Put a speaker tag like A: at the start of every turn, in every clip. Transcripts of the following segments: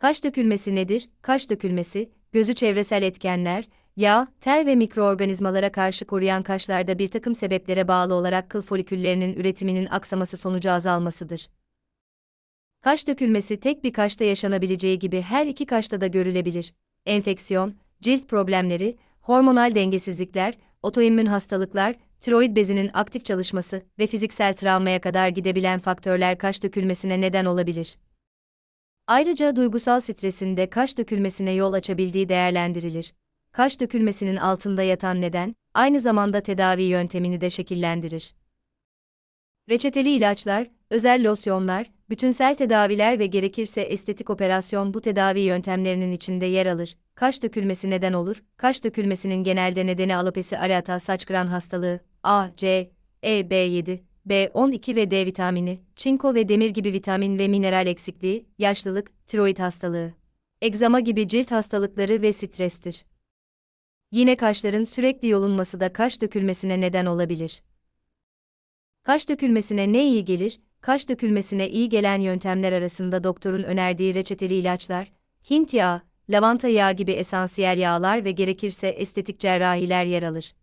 A: Kaş dökülmesi nedir? Kaş dökülmesi, gözü çevresel etkenler, yağ, ter ve mikroorganizmalara karşı koruyan kaşlarda bir takım sebeplere bağlı olarak kıl foliküllerinin üretiminin aksaması sonucu azalmasıdır. Kaş dökülmesi tek bir kaşta yaşanabileceği gibi her iki kaşta da görülebilir. Enfeksiyon, cilt problemleri, hormonal dengesizlikler, otoimmün hastalıklar, tiroid bezinin aktif çalışması ve fiziksel travmaya kadar gidebilen faktörler kaş dökülmesine neden olabilir. Ayrıca duygusal stresin de kaş dökülmesine yol açabildiği değerlendirilir. Kaş dökülmesinin altında yatan neden, aynı zamanda tedavi yöntemini de şekillendirir. Reçeteli ilaçlar, özel losyonlar, bütünsel tedaviler ve gerekirse estetik operasyon bu tedavi yöntemlerinin içinde yer alır. Kaş dökülmesi neden olur? Kaş dökülmesinin genelde nedeni alopesi areata saç gran hastalığı, A, C, E, B7, B12 ve D vitamini, çinko ve demir gibi vitamin ve mineral eksikliği, yaşlılık, tiroid hastalığı, egzama gibi cilt hastalıkları ve strestir. Yine kaşların sürekli yolunması da kaş dökülmesine neden olabilir. Kaş dökülmesine ne iyi gelir? Kaş dökülmesine iyi gelen yöntemler arasında doktorun önerdiği reçeteli ilaçlar, Hint yağı, lavanta yağı gibi esansiyel yağlar ve gerekirse estetik cerrahiler yer alır.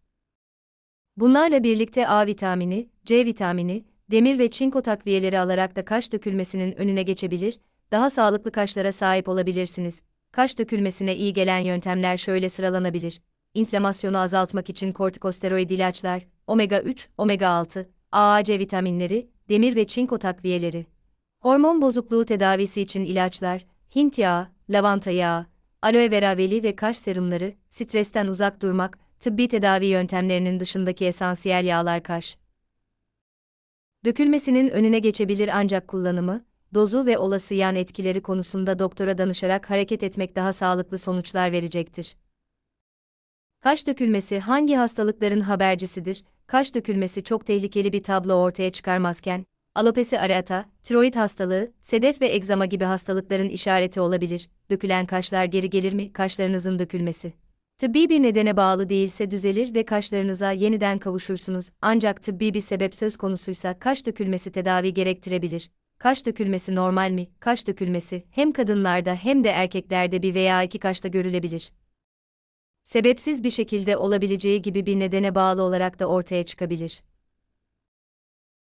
A: Bunlarla birlikte A vitamini, C vitamini, demir ve çinko takviyeleri alarak da kaş dökülmesinin önüne geçebilir, daha sağlıklı kaşlara sahip olabilirsiniz. Kaş dökülmesine iyi gelen yöntemler şöyle sıralanabilir. İnflamasyonu azaltmak için kortikosteroid ilaçlar, omega 3, omega 6, AAC vitaminleri, demir ve çinko takviyeleri. Hormon bozukluğu tedavisi için ilaçlar, Hint yağı, lavanta yağı, aloe vera veli ve kaş serumları, stresten uzak durmak, tıbbi tedavi yöntemlerinin dışındaki esansiyel yağlar kaş. Dökülmesinin önüne geçebilir ancak kullanımı, dozu ve olası yan etkileri konusunda doktora danışarak hareket etmek daha sağlıklı sonuçlar verecektir. Kaş dökülmesi hangi hastalıkların habercisidir? Kaş dökülmesi çok tehlikeli bir tablo ortaya çıkarmazken, alopesi areata, tiroid hastalığı, sedef ve egzama gibi hastalıkların işareti olabilir. Dökülen kaşlar geri gelir mi? Kaşlarınızın dökülmesi. Tıbbi bir nedene bağlı değilse düzelir ve kaşlarınıza yeniden kavuşursunuz. Ancak tıbbi bir sebep söz konusuysa kaş dökülmesi tedavi gerektirebilir. Kaş dökülmesi normal mi? Kaş dökülmesi hem kadınlarda hem de erkeklerde bir veya iki kaşta görülebilir. Sebepsiz bir şekilde olabileceği gibi bir nedene bağlı olarak da ortaya çıkabilir.